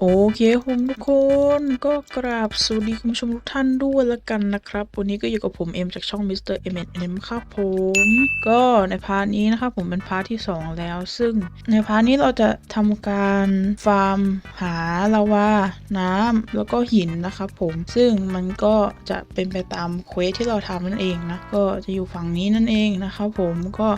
โอเคผมทุกคนก็กราบสวัสดีคุณผู้ชมทุกท่านด้วยละกันนะครับ วันนี้ก็อยู่กับผมเอ็มจากช่อง Mr. M M ครับผม ก็ในพาร์ทนี้นะครับผมเป็นพาร์ทที่ 2 แล้ว ซึ่งในพาร์ทนี้เราจะทำการฟาร์มหาลาวาน้ำแล้วก็หินนะครับผมซึ่งมันก็จะเป็นไปตามเควสที่เราทำนั่นเองนะก็จะอยู่ฝั่งนี้นั่นเองนะครับผมก็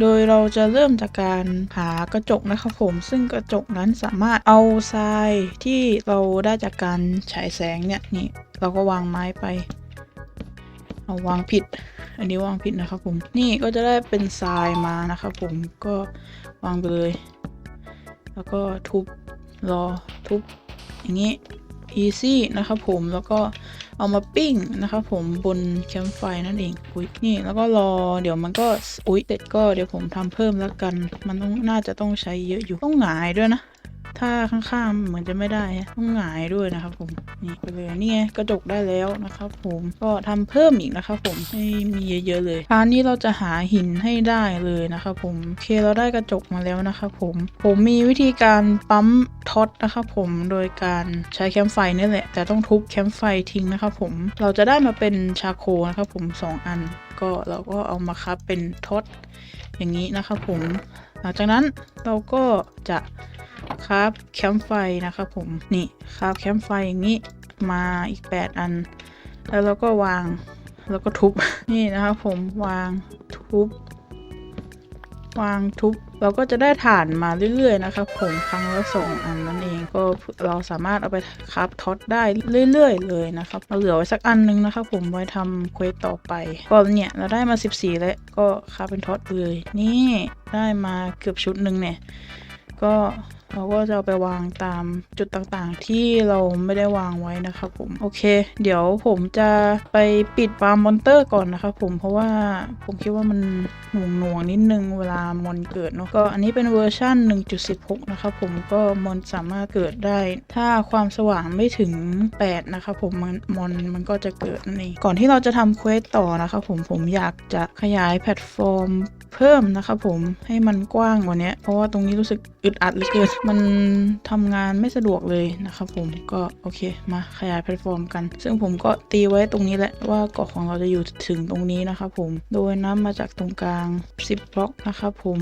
โดยเราจะเริ่มจากการหากระจกนะครับผม ซึ่งกระจกนั้นสามารถเอาทรายที่เราได้จากการฉายแสงเนี่ยนี่เราก็วางไม้ไป เอาวางผิด อันนี้วางผิดนะครับผมนี่ก็จะได้เป็นทรายมานะครับผมก็วางไปเลย แล้วก็ทุบรอทุบอย่างนี้ easy นะครับผมแล้วก็เอามาปิ้งนะครับผมบนแคมป์ไฟนั่นเองอุ้ยนี่แล้วก็รอเดี๋ยวมันก็อุ้ยเสร็จก็เดี๋ยวผมทำเพิ่มแล้วกัน มันต้องน่าจะต้องใช้เยอะอยู่ต้องหงายด้วยนะ ถ้าข้างๆเหมือนจะไม่ได้ต้องหงายด้วยนะครับผมนี่ไปเลยนี่ไงกระจกได้แล้วนะครับผมก็ทำเพิ่มอีกนะครับผมให้มีเยอะๆเลยคราวนี้เราจะหาหินให้ได้เลยนะครับผมโอเคเราได้กระจกมาแล้วนะครับผมผมมีวิธีการปั๊มท็อตนะครับผมโดยการใช้แคมไฟนี่แหละ แต่ต้องทุบแคมไฟทิ้งนะครับผมเราจะได้มาเป็นชาโคนะครับผมสองอัน ก็เราก็เอามาคับเป็นท็อตอย่างนี้นะครับผม ลังจากนั้นเราก็จะคราฟแคมไฟนะครับผมนี่คราฟแคมไฟอย่างนี้มาอีก 8 อัน แล้วเราก็วางแล้วก็ทุบนี่นะครับผมวางทุบ วางทุบเราก็จะได้ฐานมาเรื่อยๆนะครับผมครั้งละสองอันนั่นเองก็เราสามารถเอาไปคราฟท็อตได้เรื่อยๆ เลยนะครับเราเหลือไว้สักอันนึงนะครับผมไว้ทำเควสต่อไปก็เนี่ยเราได้มา 14 แล้วก็คราฟเป็นท็อตเลยนี่ได้มาเกือบชุดหนึ่งเนี่ย ก็เราก็จะเอาไปวางตามจุดต่างๆ ที่เราไม่ได้วางไว้นะครับผมโอเค เดี๋ยวผมจะไปปิดฟาร์มมอนเตอร์ก่อนนะครับผมเพราะว่าผมคิดว่ามันหน่วงหน่วงนิดนึงเวลามอนเกิดเนาะก็อันนี้เป็นเวอร์ชัน1.16 นะครับผมก็มอนสามารถเกิดได้ ถ้าความสว่างไม่ถึง 8 นะครับผมมันมอนมันก็จะเกิดนั่นเองก่อนที่เราจะทำเควสต่อนะครับผมผมอยากจะขยายแพลตฟอร์ม เพิ่มนะครับผมให้มันกว้างกว่านี้เพราะว่าตรงนี้รู้สึกอึดอัดเหลือเกินมันทำงานไม่สะดวกเลยนะครับผมก็โอเคมาขยายแพลตฟอร์มกัน ซึ่งผมก็ตีไว้ตรงนี้แหละว่าเกาะของเราจะอยู่ถึงตรงนี้นะครับผมโดยน้ำมาจากตรงกลาง 10บล็อกนะครับผม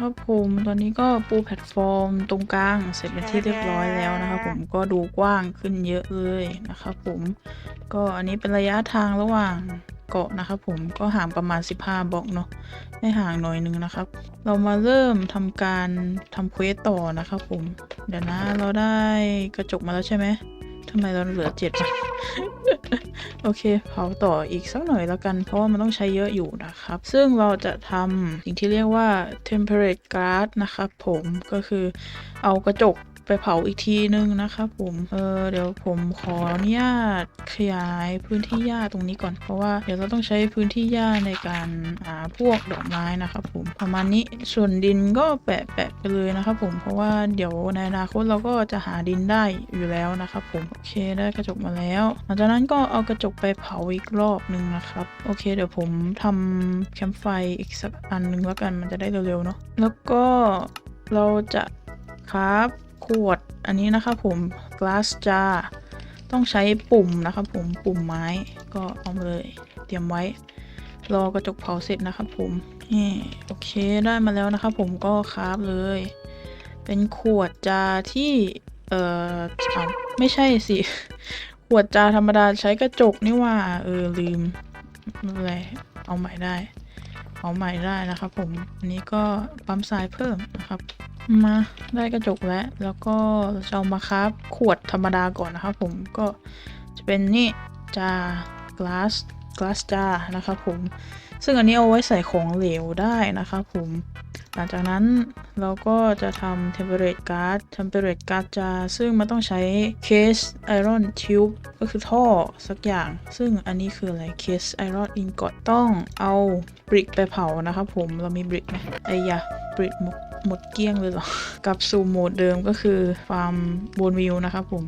ครับผมตอนนี้ก็ปูแพลตฟอร์มตรงกลางเสร็จเป็นที่เรียบร้อยแล้วนะครับผมก็ดูกว้างขึ้นเยอะเลยนะครับผมก็อันนี้เป็นระยะทางระหว่างเกาะนะครับผมก็ห่างประมาณ 15บล็อกเนาะไม่ห่างหน่อยนึงนะครับ เรามาเริ่มทำการทำเควสต่อนะครับผม เดี๋ยวนะเราได้กระจกมาแล้วใช่ไหมทำไมเราเหลือเจ็ดอะ โอเคเผาต่ออีกสักหน่อยแล้วกัน เพราะว่ามันต้องใช้เยอะอยู่นะครับ ซึ่งเราจะทำสิ่งที่เรียกว่า temperate glass นะครับผมก็คือเอากระจก ไปเผาอีกทีนึงนะครับผมเออเดี๋ยวผมขออนุญาตขยายพื้นที่หญ้าตรงนี้ก่อนเพราะว่าเดี๋ยวเราต้องใช้พื้นที่หญ้าในการหาพวกดอกไม้นะครับผมประมาณนี้ส่วนดินก็แปะแปะไปเลยนะครับผมเพราะว่าเดี๋ยวในอนาคตเราก็จะหาดินได้อยู่แล้วนะครับผมโอเคได้กระจกมาแล้วหลังจากนั้นก็เอากระจกไปเผาอีกรอบหนึ่งนะครับโอเค เดี๋ยวผมทำแคมป์ไฟอีกสักอันหนึ่งแล้วกันมันจะได้เร็วๆเนาะแล้วก็เราจะครับ วดอันนี้นะครับผม glass jar ต้องใช้ปุ่มนะครับผมปุ่มไม้ก็เอามาเลยเตรียมไว้ รอกระจกเผาเสร็จนะครับผมนี่โอเคได้มาแล้วนะครับผมก็คราฟเลย เป็นขวดจาที่เอ่อไม่ใช่สิ ขวดจาธรรมดาใช้กระจกนี่ว่า เออลืมไม่เป็นไรเอาใหม่ได้ เอาใหม่ได้นะครับผมอันนี้ก็ปั๊มทรายเพิ่มนะครับ มาได้กระจกแล้ว แล้วก็จะเอามาครับขวดธรรมดาก่อนนะครับผมก็จะเป็นนี่จา glass glass jar นะครับผม ซึ่งอันนี้เอาไว้ใส่ของเหลวได้นะครับผม หลังจากนั้นเราก็จะทำ temperate card temperate card จาซึ่งมันต้องใช้ case iron tube ก็คือท่อสักอย่าง ซึ่งอันนี้คืออะไร case iron ingot ต้องเอาบริกไปเผานะครับผม เรามีบริกไหมไอ้ยะบริกหมด หมดเกลี้ยงเลยหรอ กลับสู่โหมดเดิมก็คือฟาร์มบนวิวนะครับผม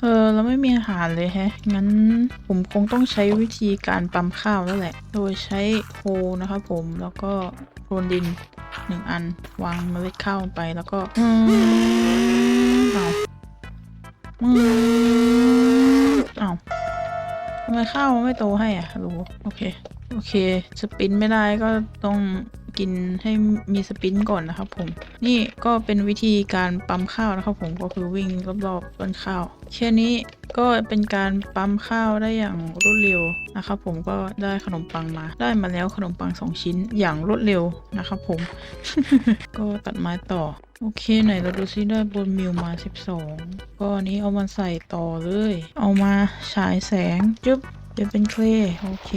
เออเราไม่มีอาหารเลยแฮะ งั้นผมคงต้องใช้วิธีการปั๊มข้าวแล้วแหละ โดยใช้โคนะครับผม แล้วก็ โคลนดินหนึ่งอัน วางเมล็ดข้าวลงไปแล้วก็อืมเอาอืมเอาทำไมข้าวมันไม่โตให้อะรู้โอเค โอเค สปินไม่ได้ก็ต้อง กินให้มีสปินก่อนนะครับผม นี่ก็เป็นวิธีการปั๊มข้าวนะครับผมก็คือวิ่งรอบๆต้นข้าวแค่นี้ก็เป็นการปั๊มข้าวได้อย่างรวดเร็วนะครับผมก็ได้ขนมปังมา ได้มาแล้วขนมปังสองชิ้นอย่างรวดเร็วนะครับผม ก็ตัดไม้ต่อ โอเคไหนเราดูซิได้บนมิวมา 12 ก็อันนี้เอามาใส่ต่อเลย เอามาฉายแสง จึ๊บเดี๋ยวเป็นเคลโอเค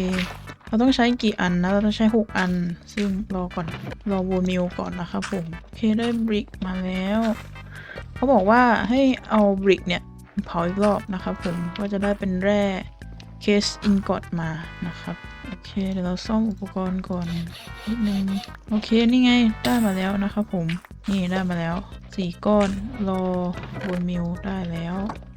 เราต้องใช้กี่อันนะ เราต้องใช้ 6 อัน ซึ่งรอก่อน รอวูมิวก่อนนะครับผม โอเคได้บริกมาแล้ว เขาบอกว่าให้เอาบริกเนี่ยเผาอีกรอบนะครับผม ก็จะได้เป็นแร่ เคสอินกอดมานะครับ โอเค เดี๋ยวเราซ่อมอุปกรณ์ก่อนนิดนึงโอเค นี่ไง ได้มาแล้วนะครับผม นี่ได้มาแล้วสี่ก้อนรอบนมิวได้แล้ว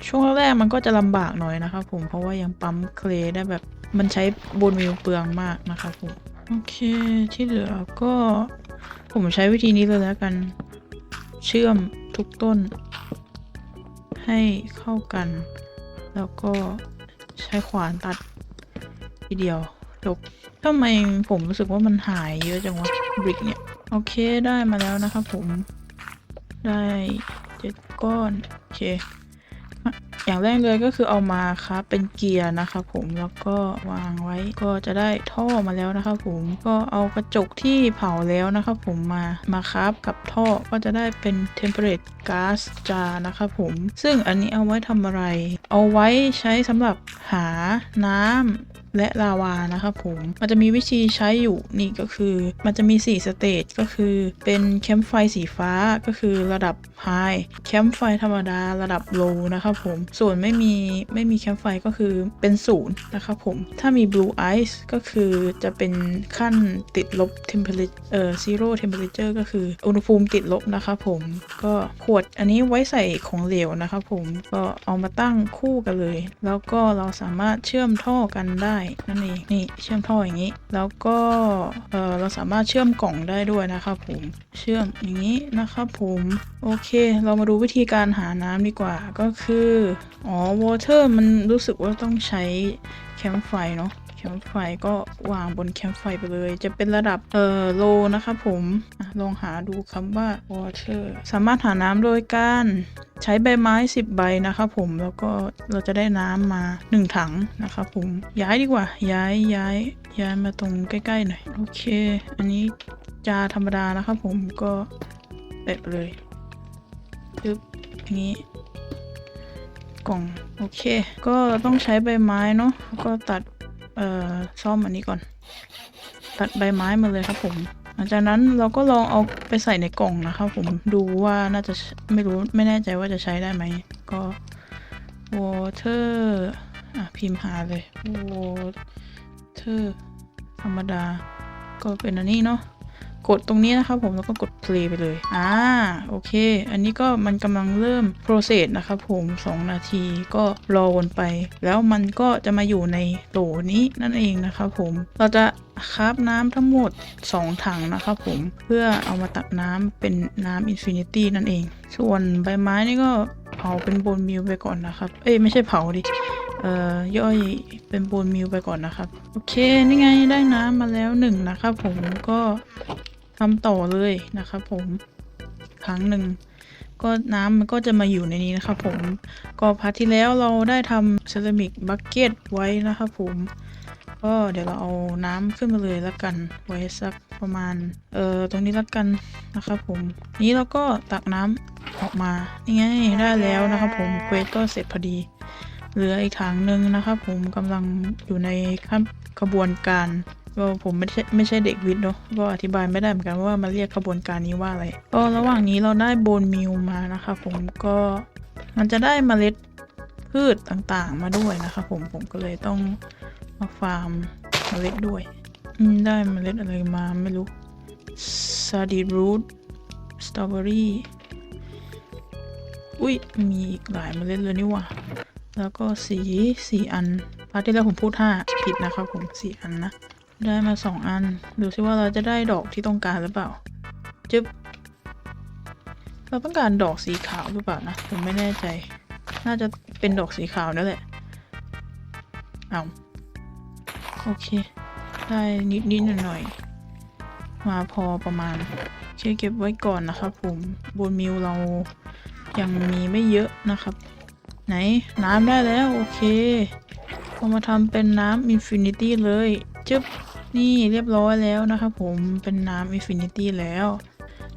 ช่วงแรกมันก็จะลำบากหน่อยนะครับผม เพราะว่ายังปั๊มเคลได้แบบ มันใช้บนมิวเปลืองมากนะครับผม โอเค ที่เหลือก็ผมใช้วิธีนี้เลยแล้วกัน เชื่อมทุกต้น ให้เข้ากัน แล้วก็ ใช้ขวานตัดทีเดียวจบทำไมผมรู้สึกว่ามันหายเยอะจังวะบริกเนี่ย โอเคได้มาแล้วนะครับผม ได้เจ็ดก้อน โอเค อย่างแรกเลยก็คือเอามาครับเป็นเกียร์นะครับผมแล้วก็วางไว้ก็จะได้ท่อมาแล้วนะครับผมก็เอากระจกที่เผาแล้วนะครับผมมามาครับกับท่อก็จะได้เป็น temperate gas jar นะครับผมซึ่งอันนี้เอาไว้ทำอะไร เอาไว้ใช้สำหรับหาน้ำและลาวานะครับผม มันจะมีวิธีใช้อยู่นี่ก็คือ มันจะมี 4 สเตจก็คือเป็นแคมป์ไฟสีฟ้าก็คือระดับ High แคมป์ไฟธรรมดาระดับ Low นะครับผม ส่วนไม่มีไม่มีแคมป์ไฟก็คือเป็นศูนย์นะครับผม ถ้ามี Blue Ice ก็คือจะเป็นขั้นติดลบ temperature เอ่อ zero temperature ก็คืออุณหภูมิติดลบนะครับผม ก็ขวดอันนี้ไว้ใส่ของเหลวนะครับผมก็เอามาตั้งคู่กันเลย แล้วก็เราสามารถเชื่อมท่อกันได้นั่นเองนี่เชื่อมท่ออย่างนี้ แล้วก็เออเราสามารถเชื่อมกล่องได้ด้วยนะครับผมเชื่อมอย่างนี้นะครับผมโอเค เรามาดูวิธีการหาน้ำดีกว่าก็คืออ๋อ water มันรู้สึกว่าต้องใช้แคมป์ไฟเนาะ แคมป์ไฟก็วางบนแคมป์ไฟไปเลย จะเป็นระดับเอ่อโลนะครับผมอลองหาดูคำว่า water สามารถหาน้ำโดยการใช้ใบไม้ 10 ใบนะครับผมแล้วก็เราจะได้น้ำมา 1 ถังนะครับผมย้ายดีกว่า ย้ายย้ายย้ายมาตรงใกล้ๆหน่อยโอเค อันนี้จาธรรมดานะครับผมก็เปิดไปเลยปึ๊บอย่างนี้กล่อง โอเค ก็ต้องใช้ใบไม้เนาะแล้วก็ตัด อ่อซ่อมอันนี้ก่อน ตัดใบไม้มาเลยครับผมหลังจากนั้นเราก็ลองเอาไปใส่ในกล่องนะครับผมดูว่าน่าจะไม่รู้ไม่แน่ใจว่าจะใช้ได้ไหมก็ water อะพิมพ์หาเลย water ธรรมดาก็เป็นอันนี้เนาะ กดตรงนี้นะครับผมแล้วก็กด play ไปเลยอ่าโอเค อันนี้ก็มันกำลังเริ่ม process นะครับผม 2 นาทีก็รอวนไป แล้วมันก็จะมาอยู่ในโหลนี้นั่นเองนะครับผมเราจะคราบน้ำทั้งหมด 2 ถังนะครับผมเพื่อเอามาตักน้ำเป็นน้ำ infinity นั่นเอง ส่วนใบไม้นี่ก็เผาเป็นบนมิวไปก่อนนะครับ เอ้ยไม่ใช่เผาดิเอ่อย่อยเป็นโบนมิวไปก่อนนะครับ โอเค นี่ไงได้น้ำมาแล้วหนึ่งนะครับผมก็ ทำต่อเลยนะครับผมครั้งหนึ่งก็น้ำมันก็จะมาอยู่ในนี้นะครับผมก็พาร์ทที่แล้วเราได้ทำเซรามิกบักเก็ตไว้นะครับผมก็เดี๋ยวเราเอาน้ำขึ้นมาเลยแล้วกันไว้สักประมาณเอ่อตรงนี้แล้วกันนะครับผมนี้เราก็ตักน้ำออกมานี่ไงได้แล้วนะครับผมเควสก็เสร็จพอดี เหลืออีกถังหนึ่งนะครับผมกำลังอยู่ในขั้นขบวนการก็ผมไม่ใช่ไม่ใช่เด็กวิทย์เนาะก็อธิบายไม่ได้เหมือนกันว่ามาเรียกขบวนการนี้ว่าอะไรก็ระหว่างนี้เราได้โบนมิลมานะครับผมก็มันจะได้เมล็ดพืชต่างๆมาด้วยนะครับผมผมก็เลยต้องมาฟาร์มเมล็ดด้วยได้เมล็ดอะไรมาไม่รู้ซาดีรูทสตรอเบอรี่อุ้ยมีอีกหลายเมล็ดเลยนี่ว่า แล้วก็สีสี่อันพาร์ทที่แล้วผมพูดห้าผิดนะครับผมสี่อันนะ ได้มาสองอัน ดูซิว่าเราจะได้ดอกที่ต้องการหรือเปล่าจึ๊บเราต้องการดอกสีขาวหรือเปล่านะผมไม่แน่ใจ น่าจะเป็นดอกสีขาวนั่นแหละเอาโอเค ได้นิดนิดหน่อยหน่อยๆมาพอประมาณโอเคเก็บไว้ก่อนนะครับผมบนมิวเรายังมีไม่เยอะนะครับ ไหน น้ำได้แล้ว โอเคเอามาทำเป็นน้ำอินฟินิตี้เลย จึ๊บ นี่เรียบร้อยแล้วนะครับผมเป็นน้ำอินฟินิตี้แล้ว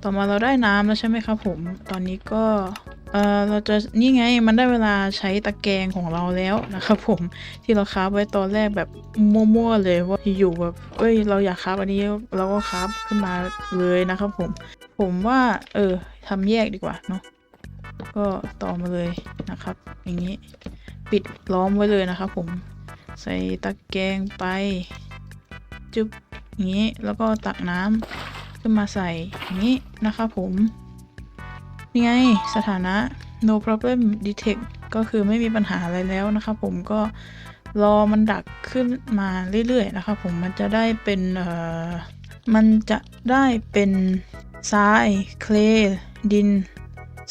ต่อมาเราได้น้ำแล้วใช่ไหมครับผม ตอนนี้ก็เออเราจะนี่ไงมันได้เวลาใช้ตะแกรงของเราแล้วนะครับผมที่เราคราฟไว้ตอนแรกแบบมั่วๆเลยว่าอยู่แบบเอ้ยเราอยากคราฟอันนี้เราก็คราฟขึ้นมาเลยนะครับผม ผมว่าเออทำแยกดีกว่าเนาะ ก็ต่อมาเลยนะครับ อย่างนี้ปิดล้อมไว้เลยนะครับ ผมใส่ตะแกรงไปจุ๊บอย่างนี้แล้วก็ตักน้ำขึ้นมาใส่อย่างนี้นะครับผมนี่ไงสถานะ no problem detect ก็คือไม่มีปัญหาอะไรแล้วนะครับผมก็รอมันดักขึ้นมาเรื่อยๆนะครับผมมันจะได้เป็นเอ่อมันจะได้เป็นทรายเคลดิน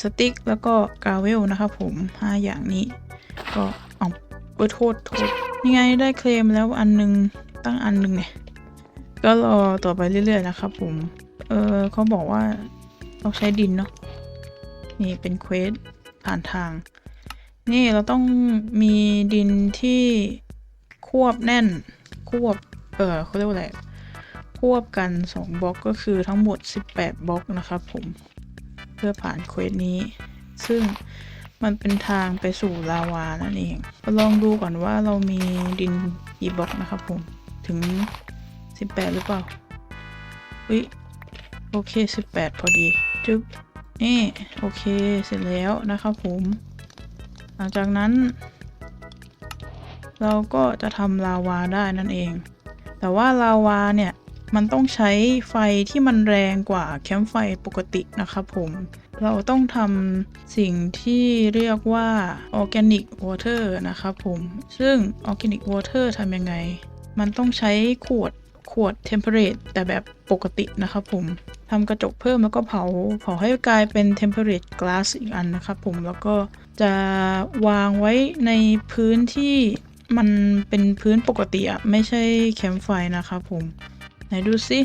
สติ๊กแล้วก็กราเวลนะครับผมห้าอย่างนี้ ก็เอาเว้ยโทษโทษนี่ไงได้เคลมแล้วอันหนึงตั้งอันหนึงเนี่ย ก็รอต่อไปเรื่อยๆนะครับผม เออเขาบอกว่าต้องใช้ดินเนาะนี่เป็นเควสผ่านทาง นี่เราต้องมีดินที่ควบแน่นควบ เออเขาเรียกว่าอะไรควบกัน 2บล็อกก็คือทั้งหมด 18บล็อกนะครับผม พื่อผ่านเควสนี้ ซึ่งมันเป็นทางไปสู่ลาวานั่นเองลองดูก่อนว่าเรามีดินกี่บล็อกนะครับผม ถึง 18 หรือเปล่าอุ้ยโอเค 18 พอดีจึ๊บนี่ โอเคเสร็จแล้วนะครับผม หลังจากนั้น เราก็จะทำลาวาได้นั่นเอง แต่ว่าลาวาเนี่ย มันต้องใช้ไฟที่มันแรงกว่าแคมป์ไฟปกตินะครับผม เราต้องทำสิ่งที่เรียกว่า organic water นะครับผม ซึ่ง organic water ทำยังไง มันต้องใช้ขวดขวด temperate แต่แบบปกตินะครับผมทำกระจกเพิ่มแล้วก็เผาเผาให้กลายเป็น temperate glass อีกอันนะครับผม แล้วก็จะวางไว้ในพื้นที่มันเป็นพื้นปกติอะไม่ใช่แคมป์ไฟนะครับผม ไหนดูสิ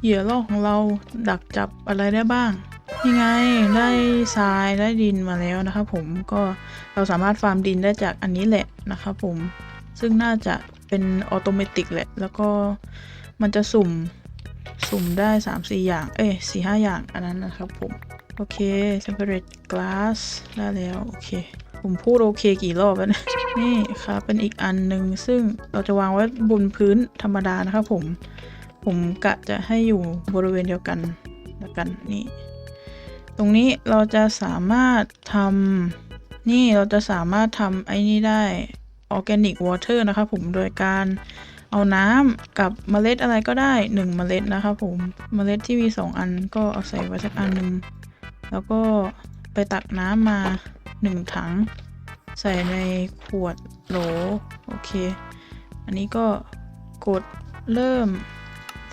เหยื่อล่อของเราดักจับอะไรได้บ้างนี่ไงได้ทรายได้ดินมาแล้วนะครับผมก็เราสามารถฟาร์มดินได้จากอันนี้แหละนะครับผมซึ่งน่าจะเป็นออโตเมติกแหละ แล้วก็มันจะสุ่มสุ่มได้ 3 4 อย่าง เอ้ย4 5 อย่างอันนั้นนะครับผม โอเค separate glass ได้แล้ว โอเค ผมพูดโอเคกี่รอบแล้วนะนี่ครับเป็นอีกอันหนึ่งซึ่งเราจะวางไว้บนพื้นธรรมดานะครับผม ผมกะจะให้อยู่บริเวณเดียวกันแล้วกันนี่ตรงนี้เราจะสามารถทำนี่เราจะสามารถทำไอ้นี่ได้ organic water นะครับผมโดยการเอาน้ำกับเมล็ดอะไรก็ได้ 1 เมล็ดนะครับผมเมล็ดที่มี 2 อันก็เอาใส่ไว้สักอันหนึ่งแล้วก็ไปตักน้ำมา 1 ถัง ใส่ในขวดโหลโอเค อันนี้ก็กดเริ่ม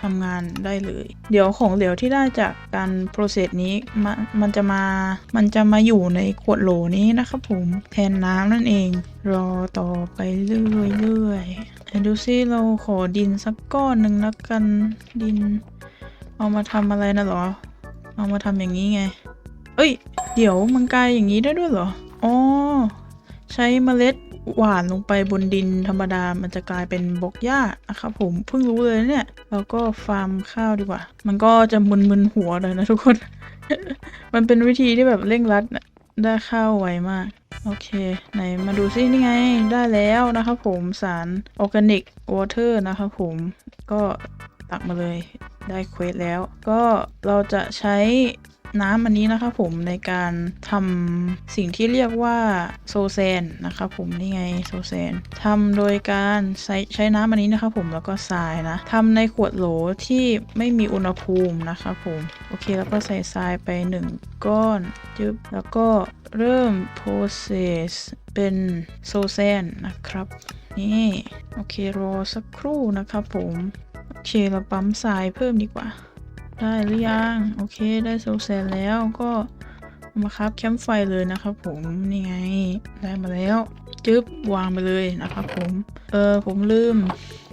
ทำงานได้เลย เดี๋ยวของเหลวที่ได้จากการโปรเซสนี้มันมันจะมามันจะมาอยู่ในขวดโหลนี้นะครับผมแทนน้ำนั่นเอง รอต่อไปเรื่อยๆดูซิเราขอดินสักก้อนหนึ่งแล้วกันดิน เอามาทำอะไรนะหรอ เอามาทำอย่างนี้ไง เอ้ย เดี๋ยวมันกายอย่างนี้ได้ด้วยเหรออ๋อใช้เมล็ด หว่านลงไปบนดินธรรมดา มันจะกลายเป็นบล็อกหญ้านะครับผมเพิ่งรู้เลยเนี่ยแล้วก็ฟาร์มข้าวดีกว่า มันก็จะมึนๆหัวเลยนะทุกคน มันเป็นวิธีที่แบบเร่งรัดนะได้ข้าวไวมาก โอเค ไหนมาดูซินี่ไงได้แล้วนะครับผมสารออร์แกนิกวอเตอร์นะครับผมก็ตักมาเลยได้เควสแล้ว ก็เราจะใช้ น้ำอันนี้นะครับผมในการทำสิ่งที่เรียกว่าโซแซนนะครับผมนี่ไงโซแซนทำโดยการใช้ใช้น้ำอันนี้นะครับผมแล้วก็ทรายนะทำในขวดโหลที่ไม่มีอุณหภูมินะครับผมโอเคแล้วก็ใส่ทรายไป 1 ก้อนจึ๊บแล้วก็เริ่ม process เป็นโซแซนนะครับ นี่โอเครอสักครู่นะครับผมโอเคเราปั๊มทรายเพิ่มดีกว่า ได้หรือยัง โอเคได้โซแซนแล้วก็มาครับแคมป์ไฟเลยนะครับผมนี่ไงได้มาแล้วจึ๊บวางไปเลยนะครับผม เออผมลืม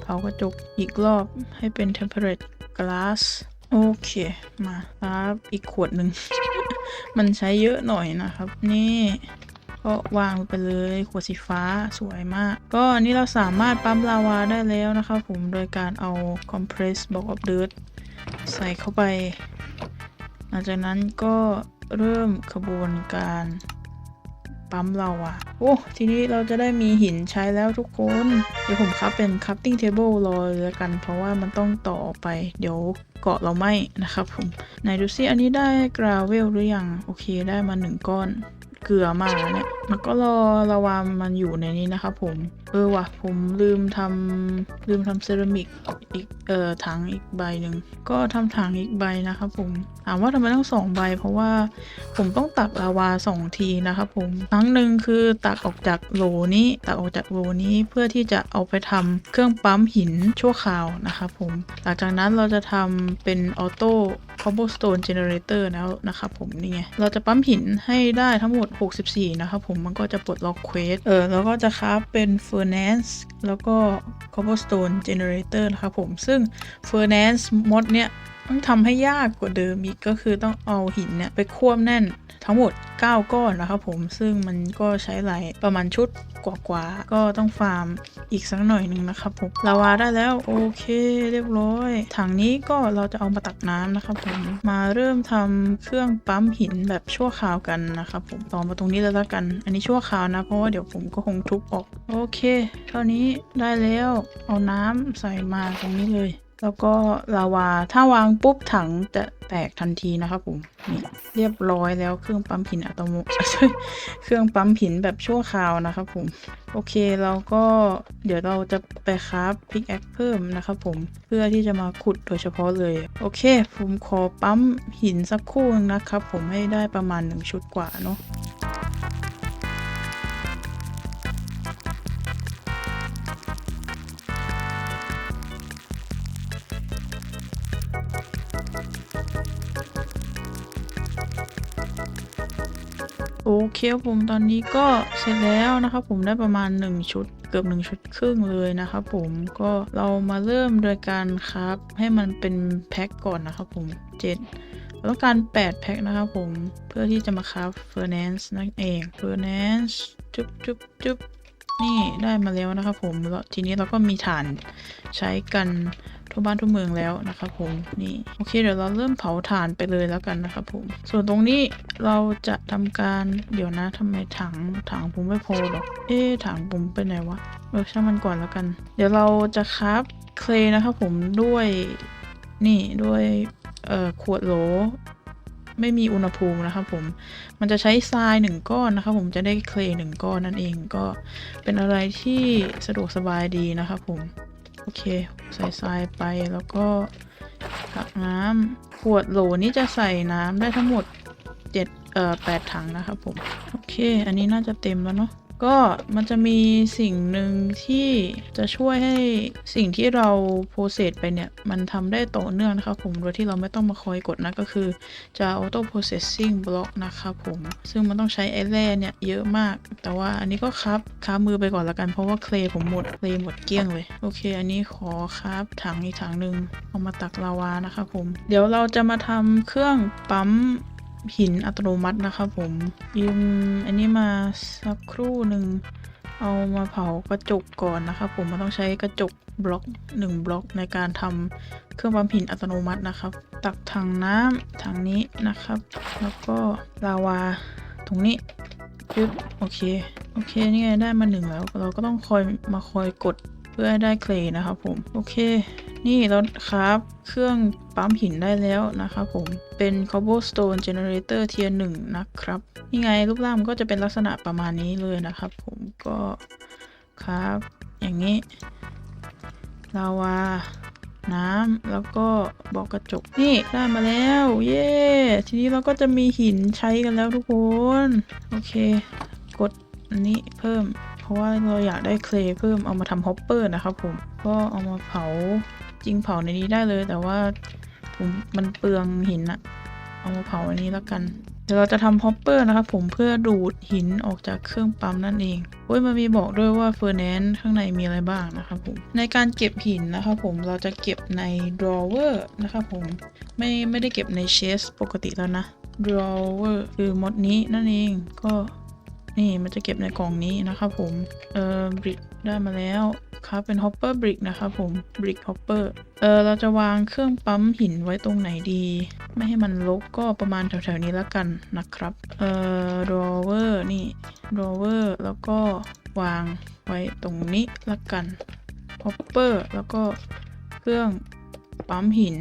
เผากระจกอีกรอบให้เป็น temperate glass โอเคมาครับอีกขวดหนึ่ง มันใช้เยอะหน่อยนะครับ นี่ก็วางไปเลยขวดสีฟ้าสวยมาก ก็อันนี้เราสามารถปั๊มลาวาได้แล้วนะครับผมโดยการเอา compress block of dirt ใส่เข้าไป หลังจากนั้นก็เริ่มขบวนการปั๊มลาวาโอ้ ทีนี้เราจะได้มีหินใช้แล้วทุกคน เดี๋ยวผมครับเป็น crafting table รอเลยละกัน เพราะว่ามันต้องต่ออไป เดี๋ยวเกาะเราไม่นะครับผมไหนดูซิอันนี้ได้กราเวลหรือยัง โอเคได้มาหนึ่งก้อน เกลือมาเนี่ยมันก็รอระวามมันอยู่ในนี้นะครับผม เออว่ะผมลืมทำลืมทำเซรามิกอีกเอ่อถังอีกใบหนึ่งก็ทำถังอีกใบนะครับผมถามว่าทำไมต้องสองใบ เพราะว่าผมต้องตักลาวาสองทีนะครับผมครั้งหนึ่งคือตักออกจากโหลนี้ตักออกจากโหลนี้เพื่อที่จะเอาไปทำเครื่องปั๊มหินชั่วคราวนะครับผมหลังจากนั้นเราจะทำเป็นออโต้ cobblestone generator แล้วนะครับผมนี่ไงเราจะปั๊มหินให้ได้ทั้งหมด 64 นะครับผมมันก็จะปลดล็อกเควสเออแล้วก็จะครับเป็น furnace แล้วก็ cobblestone generator นะครับผม ซึ่ง furnace mod เนี่ยต้องทำให้ยากกว่าเดิมอีกก็คือต้องเอาหินเนี่ยไปควบแน่นทั้งหมด 9 ก้อนนะครับผมซึ่งมันก็ใช้หลายประมาณชุดกว่าๆก็ต้องฟาร์มอีกสักหน่อยหนึ่งนะครับผมลาวาได้แล้วโอเคเรียบร้อย ถังนี้ก็เราจะเอามาตักน้ำนะครับผมมาเริ่มทำเครื่องปั๊มหินแบบชั่วคราวกันนะครับผมต่อมาตรงนี้เลยแล้วกัน อันนี้ชั่วคราวนะเพราะว่าเดี๋ยวผมก็คงทุบออก โอเค เท่านี้ได้แล้วเอาน้ำใส่มาตรงนี้เลย แล้วก็ลาวา ถ้าวางปุ๊บถังจะแตกทันทีนะครับผมนี่เรียบร้อยแล้วเครื่องปั๊มหินอัตโนมัติเครื่องปั๊มหินแบบชั่วคราวนะครับผม โอเคเราก็เดี๋ยวเราจะไปคราฟพิกแอคเพิ่มนะครับผมเพื่อที่จะมาขุดโดยเฉพาะเลย โอเค ผมขอปั๊มหินสักคู่นึงนะครับผมให้ได้ประมาณ 1 ชุดกว่าเนาะ คครับผมตอนนี้ก็เสร็จแล้วนะครับผมได้ประมาณ 1 ชุด เกือบ 1 ชุดครึ่งเลยนะครับผมก็เรามาเริ่มโดยการครับให้มันเป็นแพ็คก่อนนะครับผม7เราต้องการ 8 แพ็คนะครับผมเพื่อที่จะมาครับเฟอร์แนนซ์นั่นเองเฟอร์แนนซ์จุ๊บจุ๊บจุ๊บนี่ได้มาแล้วนะครับผมแล้วทีนี้เราก็มีฐานใช้กัน ทั่วบ้านทั่วเมืองแล้วนะครับผมนี่โอเคเดี๋ยวเราเริ่มเผาถ่านไปเลยแล้วกันนะครับผม ส่วนตรงนี้เราจะทำการเดี๋ยวนะทำไมถังถังผมไม่พอหรอกเอ๊ถังผมไปไหนวะเออช่างมันก่อนแล้วกัน เดี๋ยวเราจะคราฟเคลนะครับผมด้วยนี่ด้วยเอ่อขวดโหลไม่มีอุณหภูมินะครับผม มันจะใช้ทรายหนึ่งก้อนนะครับผมจะได้เคลหนึ่งก้อนนั่นเองก็เป็นอะไรที่สะดวกสบายดีนะครับผม โอเค ใส่ทรายไปแล้วก็ตักน้ำขวดโหลนี้จะใส่น้ำได้ทั้งหมดเจ็ดเอ่อแปดถังนะครับผม โอเค อันนี้น่าจะเต็มแล้วเนาะ ก็มันจะมีสิ่งหนึ่งที่จะช่วยให้สิ่งที่เราโปรเซสไปเนี่ย มันทำได้ต่อเนื่องนะครับผมโดยที่เราไม่ต้องมาคอยกดนะก็คือจะ auto processing block นะครับผม ซึ่งมันต้องใช้ไอแร่เนี่ย เยอะมาก แต่ว่าอันนี้ก็ครับค้ามือไปก่อนละกันเพราะว่าเคลผมหมดเคลหมดเกลี้ยงเลย โอเค อันนี้ขอครับถังอีกถังหนึ่งเอามาตักลาวานะครับผม เดี๋ยวเราจะมาทำเครื่องปั๊ม หินอัตโนมัตินะครับผมยืมอันนี้มาสักครู่หนึ่งเอามาเผากระจกก่อนนะครับผมมันต้องใช้กระจกบล็อกหนึ่งบล็อกในการทำเครื่องปั๊มหินอัตโนมัตินะครับ ตักถังน้ำถังนี้นะครับ แล้วก็ลาวาตรงนี้ปึ๊บโอเคโอเคนี่ไงได้มาหนึ่งแล้ว เราก็ต้องคอยมาคอยกด เพื่อให้ได้เคลนะครับผมโอเค นี่เราครับเครื่องปั๊มหินได้แล้วนะครับผมเป็น cobblestone generator tier หนึ่งนะครับนี่ไงรูปร่างก็จะเป็นลักษณะประมาณนี้เลยนะครับ ผมก็ครับ อย่างนี้ลาวาน้ำแล้วก็บอกกระจกนี่ได้มาแล้ว เย้ทีนี้เราก็จะมีหินใช้กันแล้วทุกคน โอเค กดอันนี้เพิ่ม ราะว่าเราอยากได้เคลย์เพิ่มเอามาทำฮอปเปอร์นะครับผมก็เอามาเผาจริงเผาในนี้ได้เลย แต่ว่าผมมันเปลืองหินอะเอามาเผาอันนี้แล้วกัน เดี๋ยวเราจะทำฮอปเปอร์นะครับผมเพื่อดูดหินออกจากเครื่องปั๊มนั่นเองโอ้ยมันมีบอกด้วยว่าเฟอร์แนนซ์ข้างในมีอะไรบ้างนะครับผมในการเก็บหินนะครับผมเราจะเก็บใน drawer นะครับผมไม่ไม่ได้เก็บในเชสปกติแล้วนะ drawer คือมดนี้นั่นเองก็ นี่มันจะเก็บในกล่องนี้นะครับผม เอ่อ brick ได้มาแล้วครับเป็น hopper brick นะครับผม brick hopper เออเราจะวางเครื่องปั๊มหินไว้ตรงไหนดี ไม่ให้มันรกก็ประมาณแถวๆนี้แล้วกันนะครับเอ่อ drawer นี่ drawer แล้วก็วางไว้ตรงนี้ละกัน hopper แล้วก็เครื่องปั๊มหิน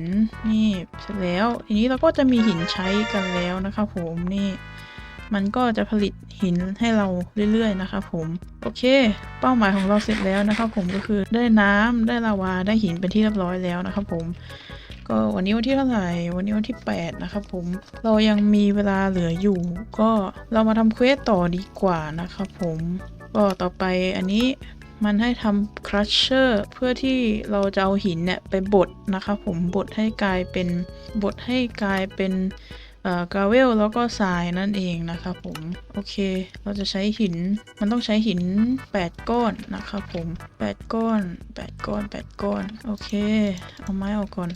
นี่เสร็จแล้ว ทีนี้เราก็จะมีหินใช้กันแล้วนะครับผมนี่ มันก็จะผลิตหินให้เราเรื่อยๆนะครับผมโอเค เป้าหมายของเราเสร็จแล้วนะครับผมก็คือได้น้ำได้ลาวาได้หินเป็นที่เรียบร้อยแล้วนะครับผมก็วันนี้วันที่เท่าไหร่ วันนี้วันที่ 8 นะครับผม เรายังมีเวลาเหลืออยู่ ก็เรามาทำเควสต่อดีกว่านะครับผม ก็ต่อไปอันนี้มันให้ทำครัชเชอร์เพื่อที่เราจะเอาหินเนี่ยไปบดนะครับผมบดให้กลายเป็นบดให้กลายเป็น กราเวลแล้วก็ทรายนั่นเองนะครับผม โอเค เราจะใช้หินมันต้องใช้หิน 8 ก้อนนะครับผม 8 ก้อน 8 ก้อน 8 ก้อน โอเค เอาไม้ออกก่อน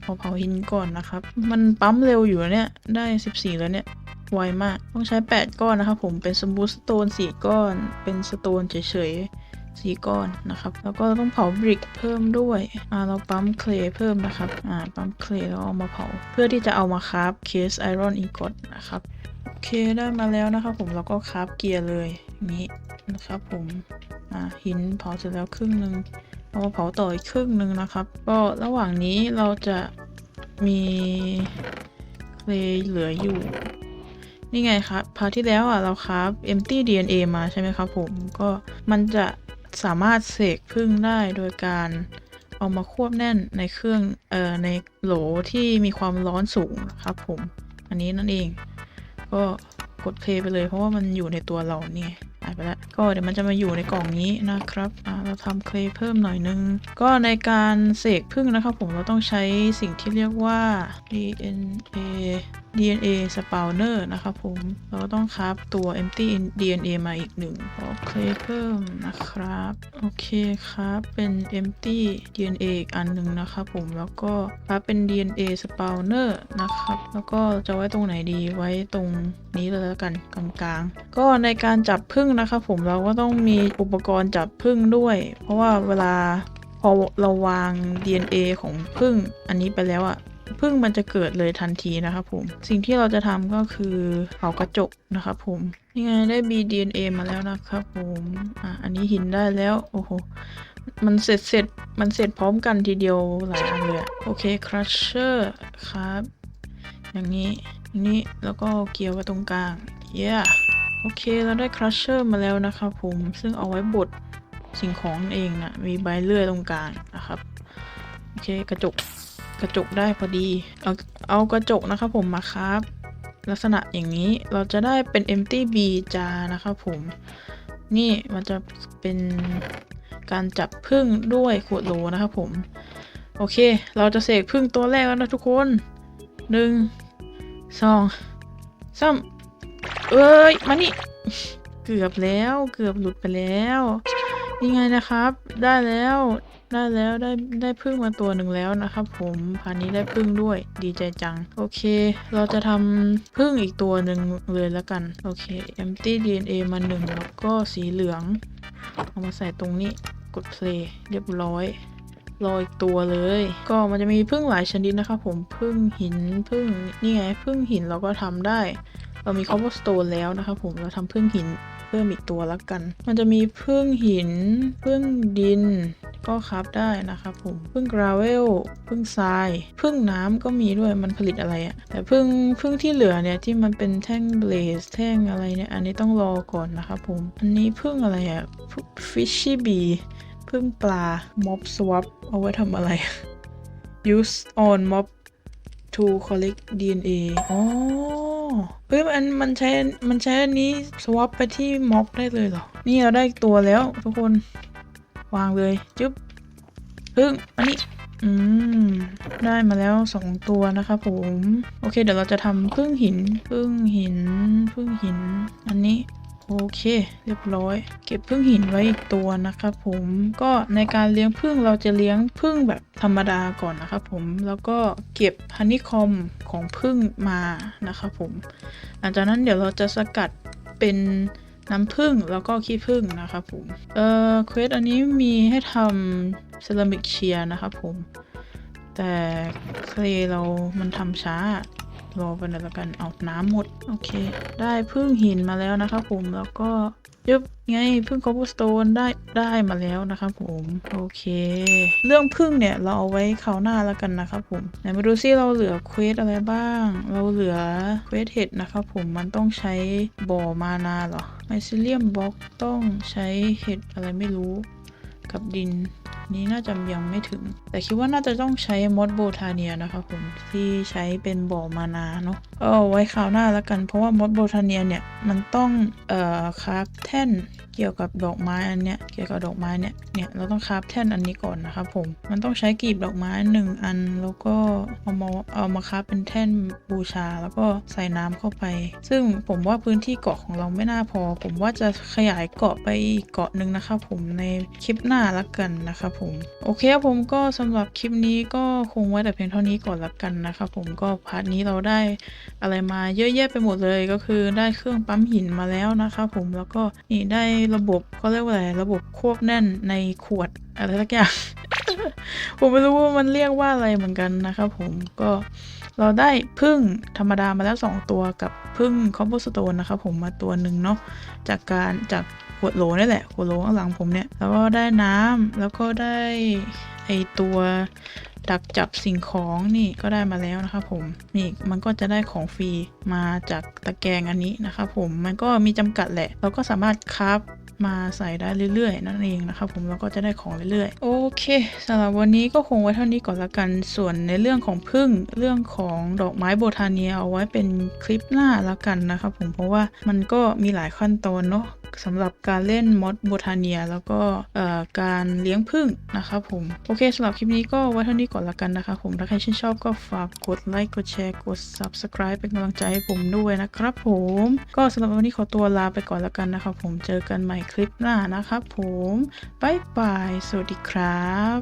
เผาเผาหินก่อนนะครับ มันปั๊มเร็วอยู่เนี่ย ได้ 14 แล้วเนี่ยไวมาก ต้องใช้ 8 ก้อนนะครับผมเป็นสมูทสโตน4ก้อน เป็นสโตนเฉยๆ 4ก้อนนะครับแล้วก็ต้องเผาบริกเพิ่มด้วยอ่าเราปั๊มเคลเพิ่มนะครับอ่าปั๊มเคลแล้วเอามาเผา เพื่อที่จะเอามาคราฟเคสไอรอนอีกอนะครับโอเคได้มาแล้วนะครับผมแล้วก็คราฟเกียร์เลยอย่างนี้นะครับผมอ่าหินเผาเสร็จแล้วครึ่งหนึ่งเอามาเผาต่ออีกครึ่งหนึ่งนะครับ ก็ระหว่างนี้เราจะมีเคลเหลืออยู่นี่ไงครับพาร์ทที่แล้วอะเราครับ empty DNA มาใช่ไหมครับผมก็มันจะ สามารถเสกพึ่งได้โดยการเอามาควบแน่นในเครื่องเอ่อในโหลที่มีความร้อนสูงครับผม อันนี้นั่นเอง ก็กดเพลย์ไปเลยเพราะว่ามันอยู่ในตัวเราเนี่ยหายไปแล้วก็เดี๋ยวมันจะมาอยู่ในกล่องนี้นะครับเราทำเคลย์เพิ่มหน่อยนึง ก็ในการเสกพึ่งนะครับผมเราต้องใช้สิ่งที่เรียกว่า DNA DNA spawner นะครับผม เราก็ต้องคราฟตัว empty DNA มาอีกหนึ่งขอเคเพิ่มนะครับ โอเคครับ เป็น empty DNA อีกอันหนึ่งนะครับผม แล้วก็ครับเป็น DNA spawner นะครับ แล้วก็จะไว้ตรงไหนดีไว้ตรงนี้เลยแล้วกันกลางๆ ก็ในการจับพึ่งนะครับผม เราก็ต้องมีอุปกรณ์จับพึ่งด้วย เพราะว่าเวลาพอเราวาง DNA ของพึ่งอันนี้ไปแล้วอะ พึ่งมันจะเกิดเลยทันทีนะครับผม สิ่งที่เราจะทำก็คือเผากระจกนะครับผมนี่ไงได้ BDNA มาแล้วนะครับผมอะอันนี้หินได้แล้วโอ้โหมันเสร็จเสร็จมันเสร็จพร้อมกันทีเดียวหลายอันเลยอะโอเคครัชเชอร์ครับ อย่างนี้อย่างนี้แล้วก็เกี่ยร์ไว้ตรงกลางเย้โอเคเราได้ครัชเชอร์มาแล้วนะครับผมซึ่งเอาไว้บดสิ่งของเองนะมีใบเลื่อยตรงกลางนะครับ โอเคกระจก กระจกได้พอดี เอาเอากระจกนะครับผมมาครับ ลักษณะอย่างนี้เราจะได้เป็น empty b จานะครับผม นี่มันจะเป็นการจับพึ่งด้วยขวดโหลนะครับผม โอเค เราจะเสกพึ่งตัวแรกแล้วนะทุกคนหนึ่งสองสามเอ้ย มานี่ เกือบแล้ว เกือบหลุดไปแล้ว นี่ไงนะครับ ได้แล้ว ได้แล้วได้ได้พึ่งมาตัวหนึ่งแล้วนะครับผมพานนี้ได้พึ่งด้วยดีใจจัง โอเค เราจะทำพึ่งอีกตัวหนึ่งเลยแล้วกัน โอเค empty DNA มาหนึ่งแล้วก็สีเหลือง เอามาใส่ตรงนี้กด play เรียบร้อยรออีกตัวเลย ก็มันจะมีพึ่งหลายชนิดนะครับผมพึ่งหินพึ่งนี่ไงพึ่งหินเราก็ทำได้ เรามี cobblestone แล้วนะครับผมเราทำพึ่งหินเพิ่มอีกตัวละกัน มันจะมีพึ่งหินพึ่งดิน ก็ครับได้นะครับผมพึ่งกราเวลพึ่งทรายพึ่งน้ำก็มีด้วยมันผลิตอะไรอะแต่พึ่งพึ่งที่เหลือเนี่ยที่มันเป็นแท่งเบลสแท่งอะไรเนี่ยอันนี้ต้องรอก่อนนะครับผมอันนี้พึ่งอะไรอะฟิชชี่บีพึ่งปลา mob swap เอาไว้ทำอะไร use on mob to collect DNA อ๋อเฮ้ยมันมันใช้มันใช้อันนี้ swap ไปที่ม็อบได้เลยเหรอ นี่เราได้ตัวแล้วทุกคน วางเลยจึ๊บพึ่งอันนี้อืม ได้มาแล้วสองตัวนะครับผม โอเค เดี๋ยวเราจะทำพึ่งหินพึ่งหินพึ่งหิน อันนี้โอเค เรียบร้อย เก็บพึ่งหินไว้อีกตัวนะครับผมก็ในการเลี้ยงพึ่งเราจะเลี้ยงพึ่งแบบธรรมดาก่อนนะครับผมแล้วก็เก็บฮันนี่คอมของพึ่งมานะครับผม หลังจากนั้นเดี๋ยวเราจะสกัดเป็น น้ำผึ้งแล้วก็ขี้ผึ้งนะครับผม เอ่อเควสอันนี้มีให้ทำเซรามิกเชียร์นะครับผม แต่เคลเรามันทำช้า รอไปหน่อยละกันเอาน้ำหมด โอเค ได้พึ่งหินมาแล้วนะครับผมแล้วก็ยึบไงพึ่งคอ b บ e s t o n e ได้ได้มาแล้วนะครับผมโอเค เรื่องพึ่งเนี่ยเราเอาไว้คราวหน้าแล้วกันนะครับผมไหนมาดูซิเราเหลือเควสอะไรบ้าง เราเหลือเควสเห็ดนะครับผมมันต้องใช้บ่อมานาเหรอไมซิเลียมบล็อกต้องใช้เห็ดอะไรไม่รู้กับดิน นี้น่าจะยังไม่ถึง แต่คิดว่าน่าจะต้องใช้มดโบทาเนียนะครับผมที่ใช้เป็นบ่อมานาเนาะเอาไว้คราวหน้าแล้วกัน เพราะว่ามดโบทาเนียเนี่ยมันต้องเอ่อคราฟแท่นเกี่ยวกับดอกไม้อันเนี้ยเกี่ยวกับดอกไม้เนี่ยเนี่ยเราต้องคราฟแท่นอันนี้ก่อนนะครับผมมันต้องใช้กลีบดอกไม้หนึ่งอันแล้วก็เอามาเอามาคราฟเป็นแท่นบูชา แล้วก็ใส่น้ำเข้าไป ซึ่งผมว่าพื้นที่เกาะของเราไม่น่าพอ ผมว่าจะขยายเกาะไปอีกเกาะหนึ่งนะครับผมในคลิปหน้าละกันนะครับผม โอเคครับผมก็สำหรับคลิปนี้ก็คงไว้แต่เพียงเท่านี้ก่อนละกันนะครับผมก็พาร์ทนี้เราได้อะไรมาเยอะแยะไปหมดเลยก็คือได้เครื่องปั๊มหินมาแล้วนะครับผมแล้วก็นี่ได้ระบบก็เรียกว่าอะไรระบบควบแน่นในขวดอะไรสักอย่างผมไม่รู้ว่ามันเรียกว่าอะไรเหมือนกันนะครับผมก็เราได้พึ่งธรรมดามาแล้ว 2 ตัวกับพึ่งคอมโบสโตนนะครับผมมาตัวหนึ่งเนาะจากการจาก ขวดโหลนี่แหละขวดโหลข้างหลังผมเนี่ย แล้วก็ได้น้ำแล้วก็ได้ไอตัวดักจับสิ่งของนี่ก็ได้มาแล้วนะครับผมนี่มันก็จะได้ของฟรีมาจากตะแกรงอันนี้นะครับผมมันก็มีจำกัดแหละ เราก็สามารถคราฟ มาใส่ได้เรื่อยๆ นั่นเองนะครับผมแล้วก็จะได้ของเรื่อยๆ โอเคสำหรับวันนี้ก็คงไว้เท่านี้ก่อนละกันส่วนในเรื่องของพึ่งเรื่องของดอกไม้โบทานีเอาไว้เป็นคลิปหน้าละกันนะครับผมเพราะว่ามันก็มีหลายขั้นตอนเนาะสำหรับการเล่นมอดโบทาเนียแล้วก็การเลี้ยงพึ่งนะครับผมโอเคสำหรับคลิปนี้ก็ไว้เท่านี้ก่อนละกันนะครับผมถ้าใครชื่นชอบก็ฝากกดไลค์กดแชร์กด subscribe เป็นกำลังใจให้ผมด้วยนะครับผม ก็สำหรับวันนี้ขอตัวลาไปก่อนละกันนะครับผมเจอกันใหม่คลิปหน้านะครับผมบ๊ายบาย สวัสดีครับ